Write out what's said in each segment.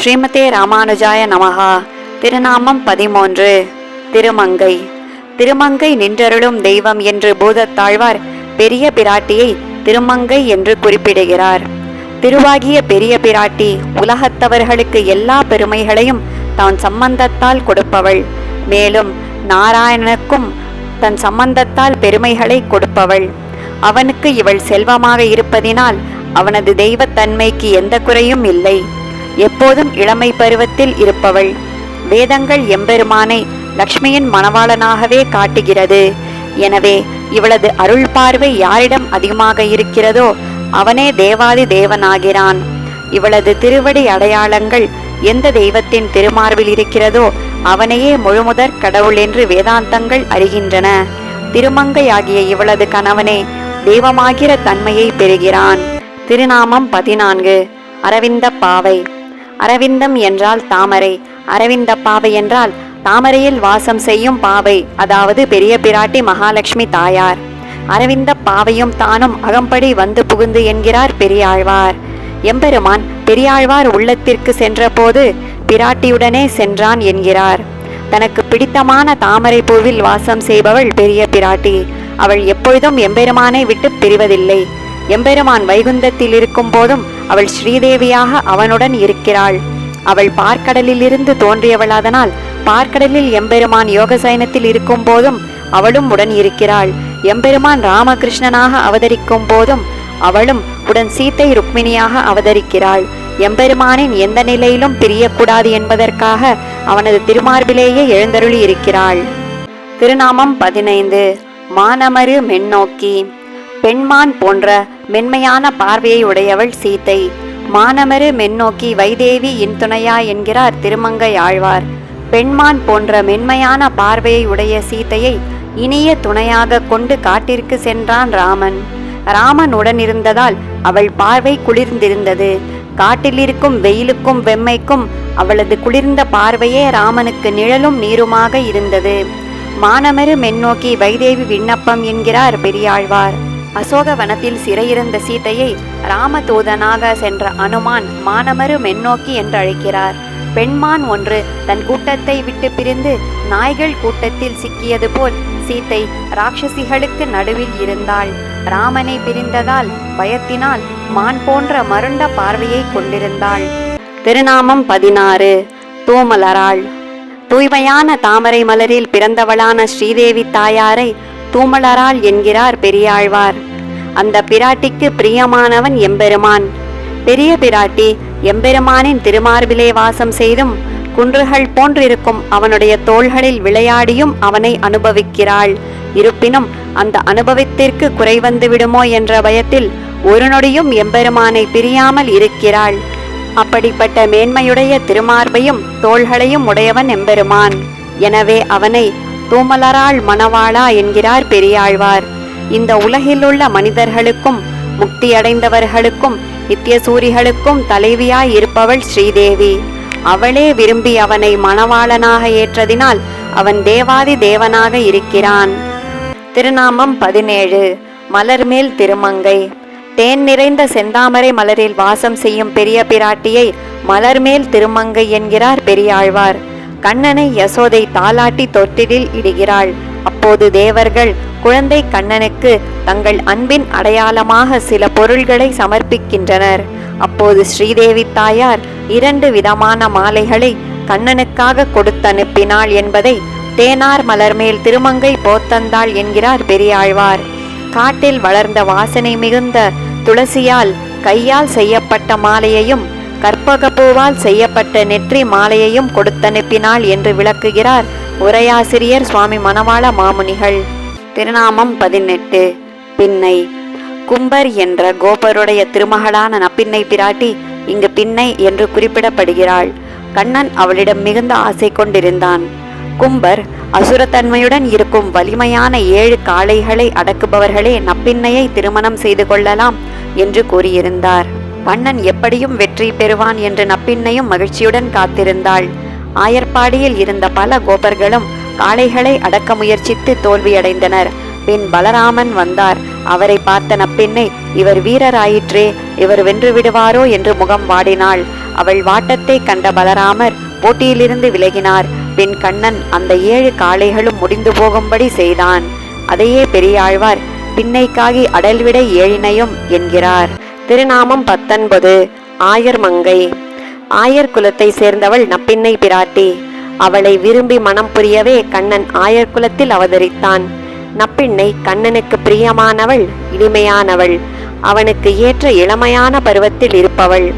ஸ்ரீமதே ராமானுஜாய நமகா திருநாமம் பதிமூன்று. திருமங்கை. திருமங்கை நின்றருளும் தெய்வம் என்று பூதத்தாழ்வார் பெரிய பிராட்டியை திருமங்கை என்று குறிப்பிடுகிறார். திருவாகிய பெரிய பிராட்டி உலகத்தவர்களுக்கு எல்லா பெருமைகளையும் தான் சம்பந்தத்தால் கொடுப்பவள். மேலும் நாராயணனுக்கும் தன் சம்பந்தத்தால் பெருமைகளை கொடுப்பவள். அவனுக்கு இவள் செல்வமாக இருப்பதினால் அவனது தெய்வத்தன்மைக்கு எந்த குறையும் இல்லை. எப்போதும் இளமை பருவத்தில் இருப்பவள். வேதங்கள் எம்பெருமானை லக்ஷ்மியின் மணவாளனாகவே காட்டுகிறது. எனவே இவளது அருள் பார்வை யாரிடம் அதிகமாக இருக்கிறதோ அவனே தேவாதி தேவனாகிறான். இவளது திருவடி அடையாளங்கள் எந்த தெய்வத்தின் திருமார்பில் இருக்கிறதோ அவனையே முழுமுதற் கடவுள் என்று வேதாந்தங்கள் அறிகின்றன. திருமங்கையாகிய இவளது கணவனே தெய்வமாகிற தன்மையை பெறுகிறான். திருநாமம் பதினான்கு. அரவிந்த பாவை. அரவிந்தம் என்றால் தாமரை. அரவிந்த பாவை என்றால் தாமரையில் வாசம் செய்யும் பாவை அதாவது பெரிய பிராட்டி மகாலட்சுமி தாயார். அரவிந்த பாவையும் தானும் அகம்படி வந்து புகுந்து என்கிறார் பெரியாழ்வார். எம்பெருமான் பெரியாழ்வார் உள்ளத்திற்கு சென்றபோது பிராட்டியுடனே சென்றான் என்கிறார். தனக்கு பிடித்தமான தாமரை பூவில் வாசம் செய்பவள் பெரிய பிராட்டி. அவள் எப்பொழுதும் எம்பெருமானை விட்டு பிரிவதில்லை. எம்பெருமான் வைகுந்தத்தில் இருக்கும் போதும் அவள் ஸ்ரீதேவியாக அவனுடன் இருக்கிறாள். அவள் பார்க்கடலிலிருந்து தோன்றியவளாதனால் பார்க்கடலில் எம்பெருமான் யோக சயனத்தில் இருக்கும் போதும் அவளும் உடன் இருக்கிறாள். எம்பெருமான் ராமகிருஷ்ணனாக அவதரிக்கும் போதும் அவளும் உடன் சீத்தை ருக்மிணியாக அவதரிக்கிறாள். எம்பெருமானின் எந்த நிலையிலும் பிரியக்கூடாது என்பதற்காக அவனது திருமார்பிலேயே எழுந்தருளி இருக்கிறாள் திருநாமம் பதினைந்து. மானமரு மென்னோக்கி. பெண்மான் போன்ற மென்மையான பார்வையை உடையவள் சீத்தை. மானமரு மென்னோக்கி வைதேவி இன் துணையா? என்கிறார் திருமங்கை ஆழ்வார். பெண்மான் போன்ற மென்மையான பார்வையை உடைய சீத்தையை இனிய துணையாக கொண்டு காட்டிற்கு சென்றான் ராமன். ராமன் உடனிருந்ததால் அவள் பார்வை குளிர்ந்திருந்தது. காட்டிலிருக்கும் வெயிலுக்கும் வெம்மைக்கும் அவளது குளிர்ந்த பார்வையே ராமனுக்கு நிழலும் நீருமாக இருந்தது. மானமரு மென்னோக்கி வைதேவி விண்ணப்பம் என்கிறார் பெரியாழ்வார். அசோக வனத்தில் சிறையிருந்த சீதையை ராமதூதனாக சென்ற அனுமான் மானமரு மென்னோக்கி என்று அழைக்கிறார். பெண்மான் ஒன்று தன் கூட்டத்தை விட்டு பிரிந்து நாய்கள் கூட்டத்தில் சிக்கியது போல் சீத்தை ராட்சசிகளுக்கு நடுவில் இருந்தாள். ராமனை பிரிந்ததால் பயத்தினால் மான் போன்ற மருண்ட பார்வையை கொண்டிருந்தாள். திருநாமம் பதினாறு. தூமலராள். தூய்மையான தாமரை மலரில் பிறந்தவளான ஸ்ரீதேவி தாயாரை தூமலராள் என்கிறார் பெரியாழ்வார். அந்த பிராட்டிக்கு பிரியமானவன் எம்பெருமான். பெரிய பிராட்டி எம்பெருமானின் திருமார்பிலே வாசம் செய்தும் குன்றுகள் போன்றிருக்கும் அவனுடைய தோள்களில் விளையாடியும் அவனை அனுபவிக்கிறாள். இருப்பினும் அந்த அனுபவத்திற்கு குறை வந்து விடுமோ என்ற பயத்தில் ஒரு நொடியும் எம்பெருமானை பிரியாமல் இருக்கிறாள். அப்படிப்பட்ட மேன்மையுடைய திருமார்பையும் தோள்களையும் உடையவன் எம்பெருமான். எனவே அவனை தூமலராள் மணவாளா என்கிறார் பெரியாழ்வார். இந்த உலகிலுள்ள மனிதர்களுக்கும் முக்தியடைந்தவர்களுக்கும் நித்தியசூரிகளுக்கும் தலைவியாய் இருப்பவள் ஸ்ரீதேவி. அவளே விரும்பி அவனை மணவாளனாக ஏற்றதினால் அவன் தேவாதி தேவனாக இருக்கிறான். திருநாமம் பதினேழு. மலர்மேல் திருமங்கை. தேன் நிறைந்த செந்தாமரை மலரில் வாசம் செய்யும் பெரிய பிராட்டியை மலர்மேல் திருமங்கை என்கிறார் பெரியாழ்வார். கண்ணனை யசோதை தாலாட்டி தொட்டிலில் இடுகிறாள். அப்போது தேவர்கள் குழந்தை கண்ணனுக்கு தங்கள் அன்பின் அடையாளமாக சில பொருள்களை சமர்ப்பிக்கின்றனர். அப்போது ஸ்ரீதேவி தாயார் இரண்டு விதமான மாலைகளை கண்ணனுக்காக கொடுத்தனுப்பினாள் என்பதை தேனார் மலர்மேல் திருமங்கை போத்தந்தாள் என்கிறார் பெரியாழ்வார். காட்டில் வளர்ந்த வாசனை மிகுந்த துளசியால் கையால் செய்யப்பட்ட மாலையையும் கற்பகப்பூவால் செய்யப்பட்ட நெற்றி மாலையையும் கொடுத்தனுப்பினாள் என்று விளக்குகிறார் உரையாசிரியர் சுவாமி மணவாள மாமுனிகள். திருநாமம் பதினெட்டு. பின்னை. கும்பர் என்ற கோபருடைய திருமகளான நப்பின்னை பிராட்டி இங்கு பின்னை என்று குறிப்பிடப்படுகிறாள். கண்ணன் அவளிடம் மிகுந்த ஆசை கொண்டிருந்தான். கும்பர் அசுரத்தன்மையுடன் இருக்கும் வலிமையான ஏழு காளைகளை அடக்குபவர்களே நப்பின்னையை திருமணம் செய்து கொள்ளலாம் என்று கூறியிருந்தார். கண்ணன் எப்படியும் வெற்றி பெறுவான் என்று நப்பின்னையும் மகிழ்ச்சியுடன் காத்திருந்தாள். ஆயர்பாடியில் இருந்த பல கோபர்களும் காளைகளை அடக்க முயற்சித்து தோல்வியடைந்தனர். பின் பலராமன் வந்தார். அவரை பார்த்த நப்பெண்ணை இவர் வீரராயிற்றே இவர் வென்று விடுவாரோ? என்று முகம் வாடினாள். அவள் வாட்டத்தை கண்ட பலராமர் போட்டியிலிருந்து விலகினார். பின் கண்ணன் அந்த ஏழு காளைகளும் முடிந்து போகும்படி செய்தான். அதையே பெரியாழ்வார் பின்னைக்காகி அடல்விடை ஏழினையும் என்கிறார். திருநாமம் பத்தொன்பது. ஆயர் மங்கை ஆயர் குலத்தை சேர்ந்தவள் நப்பின்னை பிராட்டி. அவளை விரும்பி மனம் புரியவே கண்ணன் ஆயர் குலத்தில் அவதரித்தான். நப்பிண்ணை கண்ணனுக்கு பிரியமானவள் இனிமையானவள். அவனுக்கு ஏற்ற இளமையான பருவத்தில் இருப்பவள்.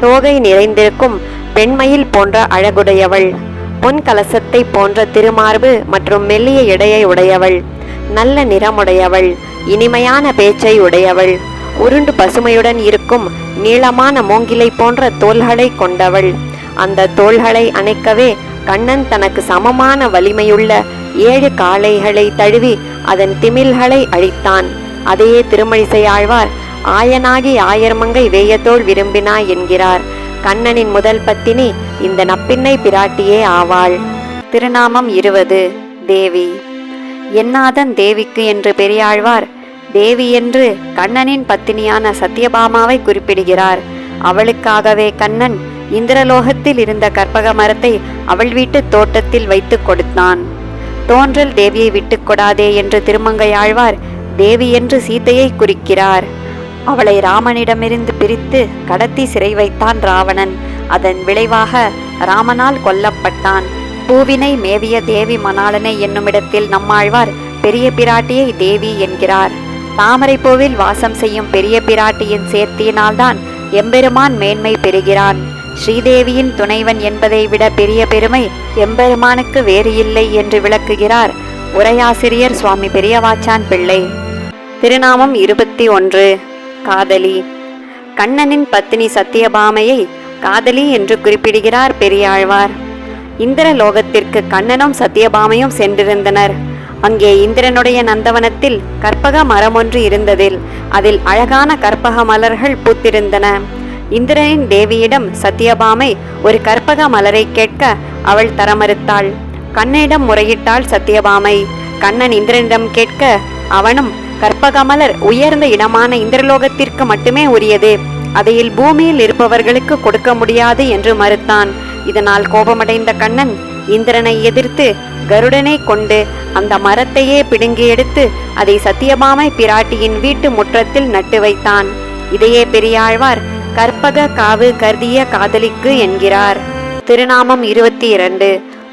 தோகை நிறைந்திருக்கும் பெண்மயில் போன்ற அழகுடையவள். பொன் கலசத்தை போன்ற திருமார்பு மற்றும் மெல்லிய இடையை உடையவள். நல்ல நிறமுடையவள் இனிமையான பேச்சை உடையவள். உருண்டு பசுமையுடன் இருக்கும் நீளமான மூங்கிலை போன்ற தோள்களை கொண்டவள். அந்த தோள்களை அணைக்கவே கண்ணன் தனக்கு சமமான வலிமையுள்ள ஏழு காளைகளை தழுவி அதன் திமில்களை அழித்தான். அதையே திருமழிசை ஆழ்வார் ஆயனாகி ஆயர்மங்கை வேயத்தோள் விரும்பினாய் என்கிறார். கண்ணனின் முதல் பத்தினி இந்த நப்பின்னை பிராட்டியே ஆவாள். திருநாமம் இருவது தேவி. என்னாதன் தேவிக்கு என்று பெரியாழ்வார் தேவி என்று கண்ணனின் பத்தினியான சத்யபாமாவை குறிப்பிடுகிறார். அவளுக்காகவே கண்ணன் இந்திரலோகத்தில் இருந்த கற்பக மரத்தை அவள் வீட்டு தோட்டத்தில் வைத்து கொடுத்தான். தோன்றல் தேவியை விட்டுக்கொடாதே என்று திருமங்கையாழ்வார் தேவி என்று சீதையை குறிக்கிறார். அவளை ராமனிடமிருந்து பிரித்து கடத்தி சிறை வைத்தான் ராவணன். அதன் விளைவாக ராமனால் கொல்லப்பட்டான். பூவினை மேவிய தேவி மணாளனை என்னுமிடத்தில் நம்மாழ்வார் பெரிய பிராட்டியை தேவி என்கிறார். தாமரைப்பூவில் வாசம் செய்யும் பெரிய பிராட்டியின் சேர்த்தியினால்தான் எம்பெருமான் மேன்மை பெறுகிறான். ஸ்ரீதேவியின் துணைவன் என்பதை விட பெரிய பெருமை எம்பெருமானுக்கு வேறு இல்லை என்று விளக்குகிறார் உரையாசிரியர் சுவாமி பெரியவாச்சான் பிள்ளை. திருநாமம் இருபத்தி ஒன்று. காதலி. கண்ணனின் பத்தினி சத்தியபாமையை காதலி என்று குறிப்பிடுகிறார் பெரியாழ்வார். இந்திர லோகத்திற்கு கண்ணனும் சத்தியபாமையும் சென்றிருந்தனர். அங்கே இந்திரனுடைய நந்தவனத்தில் கற்பக மரம் ஒன்று இருந்ததில் அதில் அழகான கற்பக மலர்கள் பூத்திருந்தன. இந்திரனின் தேவியிடம் சத்தியபாமை ஒரு கற்பக மலரை கேட்க அவள் தர மறுத்தாள் கண்ணனிடம் முறையிட்டாள் சத்தியபாமை கண்ணன் இந்திரனிடம் கேட்க அவனும் கற்பகமலர் உயர்ந்த இடமான இந்திரலோகத்திற்கு மட்டுமே உரியது. அதையில் பூமியில் இருப்பவர்களுக்கு கொடுக்க முடியாது என்று மறுத்தான். இதனால் கோபமடைந்த கண்ணன் இந்திரனை எதிர்த்து கருடனை கொண்டு அந்த மரத்தையே பிடுங்கி எடுத்து அதை சத்தியபாமை பிராட்டியின் வீட்டு முற்றத்தில் நட்டு வைத்தான். இதையே பெரியாழ்வார் கற்பக காவு கருதிய காதலிக்கு என்கிறார். திருநாமம் இருபத்தி இரண்டு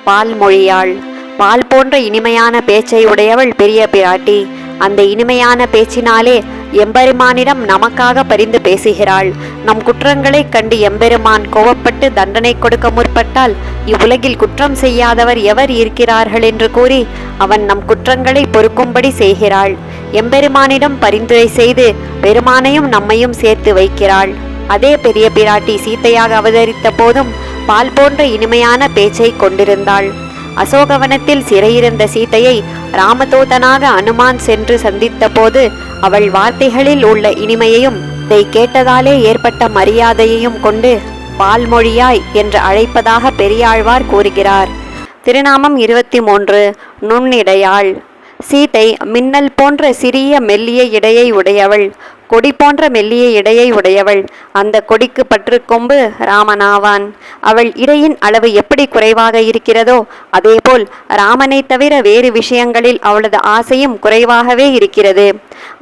பால்மொழியாள். பால் போன்ற இனிமையான பேச்சை உடையவள் பெரிய பிராட்டி. அந்த இனிமையான பேச்சினாலே எம்பெருமானிடம் நமக்காக பரிந்து பேசுகிறாள். நம் குற்றங்களைக் கண்டு எம்பெருமான் கோவப்பட்டு தண்டனை கொடுக்க முற்பட்டால் இவ்வுலகில் குற்றம் செய்யாதவர் எவர் இருக்கிறார்கள் என்று கூறி அவன் நம் குற்றங்களை பொறுக்கும்படி செய்கிறாள். எம்பெருமானிடம் பரிந்துரை செய்து பெருமானையும் நம்மையும் சேர்த்து வைக்கிறாள். அதே பெரிய பிராட்டி சீத்தையாக அவதரித்த போதும் பால் போன்ற இனிமையான பேச்சை கொண்டிருந்தாள். அசோகவனத்தில் சிறையிருந்த சீதையை ராமதூதனாக அனுமான் சென்று சந்தித்த போது அவள் வார்த்தைகளில் உள்ள இனிமையையும் இதை கேட்டதாலே ஏற்பட்ட மரியாதையையும் கொண்டு பால்மொழியாய் என்று அழைப்பதாக பெரியாழ்வார் கூறுகிறார். திருநாமம் இருபத்தி மூன்று நுண்ணிடையாள். சீதை மின்னல் போன்ற சிறிய மெல்லிய இடையை உடையவள். கொடி போன்ற மெல்லிய இடையை உடையவள். அந்த கொடிக்கு பற்று கொம்பு ராமனாவான். அவள் இடையின் அளவு எப்படி குறைவாக இருக்கிறதோ அதேபோல் ராமனை தவிர வேறு விஷயங்களில் அவளது ஆசையும் குறைவாகவே இருக்கிறது.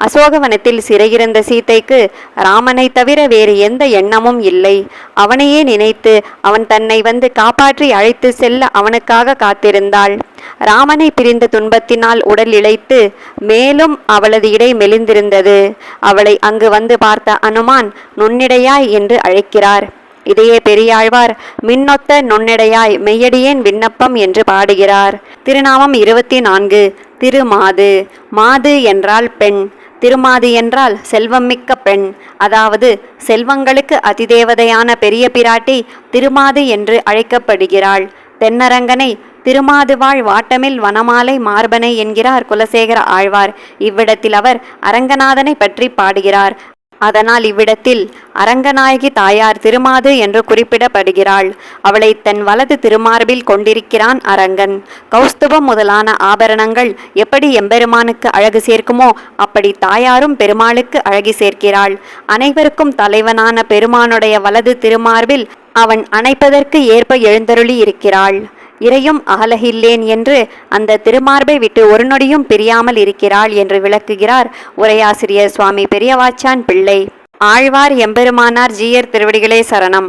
அசோகவனத்தில் சிறையிருந்த சீத்தைக்கு ராமனை தவிர வேறு எந்த எண்ணமும் இல்லை. அவனையே நினைத்து அவன் தன்னை வந்து காப்பாற்றி அழைத்து செல்ல அவனுக்காக காத்திருந்தாள். ராமனை பிரிந்த துன்பத்தினால் உடல் இழைத்து மேலும் அவளது இடை மெலிந்திருந்தது. அவளை அங்கு வந்து பார்த்த அனுமான் நுண்ணிடையாய் என்று அழைக்கிறார். இதையே பெரியாழ்வார் மின்னொத்த நுண்ணிடையாய் மெய்யடியேன் விண்ணப்பம் என்று பாடுகிறார். திருநாமம் இருபத்தி நான்கு. திருமாது. மாது என்றால் பெண். திருமாது என்றால் செல்வம்மிக்க பெண். அதாவது செல்வங்களுக்கு அதிதேவதையான பெரிய பிராட்டி திருமாது என்று அழைக்கப்படுகிறாள். தென்னரங்கனை திருமாதுவாழ் வாட்டமில் வனமாலை மார்பனை என்கிறார் குலசேகர ஆழ்வார். இவ்விடத்தில் அவர் அரங்கநாதனை பற்றி பாடுகிறார். அதனால் இவ்விடத்தில் அரங்கநாயகி தாயார் திருமாது என்று குறிப்பிடப்படுகிறாள். அவளை தன் வலது திருமார்பில் கொண்டிருக்கிறான் அரங்கன். கௌஸ்துபம் முதலான ஆபரணங்கள் எப்படி எம்பெருமானுக்கு அழகு சேர்க்குமோ அப்படி தாயாரும் பெருமாளுக்கு அழகு சேர்க்கிறாள். அனைவருக்கும் தலைவனான பெருமானுடைய வலது திருமார்பில் அவன் அணைப்பதற்கு ஏற்ப எழுந்தருளி இருக்கிறாள். இறையும் அகலகில்லேன் என்று அந்த திருமார்பை விட்டு ஒரு நொடியும் பிரியாமல் இருக்கிறாள் என்று விளக்குகிறார் உரையாசிரியர் சுவாமி பெரியவாச்சான் பிள்ளை. ஆழ்வார் எம்பெருமானார் ஜீயர் திருவடிகளே சரணம்.